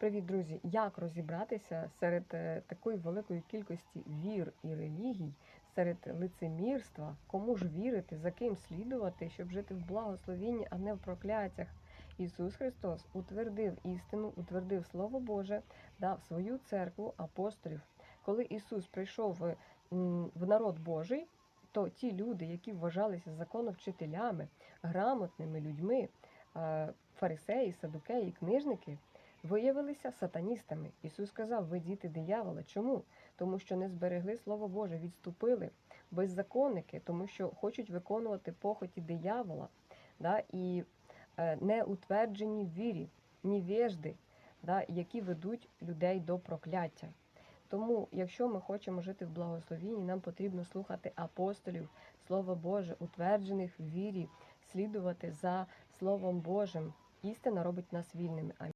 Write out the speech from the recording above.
Привіт, друзі! Як розібратися серед е, такої великої кількості вір і релігій, серед лицемірства, кому ж вірити, за ким слідувати, щоб жити в благословінні, а не в прокляттях? Ісус Христос утвердив істину, утвердив Слово Боже, дав свою церкву апостолів. Коли Ісус прийшов в, народ Божий, то ті люди, які вважалися законовчителями, грамотними людьми, е, фарисеї, садукеї, книжники, виявилися сатаністами. Ісус сказав: ви діти диявола. Чому? Тому що не зберегли Слово Боже, відступили беззаконники, тому що хочуть виконувати похоті диявола, да, і е, не утверджені вірі, невежди, да, які ведуть людей до прокляття. Тому, якщо ми хочемо жити в благословінні, нам потрібно слухати апостолів, Слово Боже, утверджених в вірі, слідувати за Словом Божим. Істина робить нас вільними.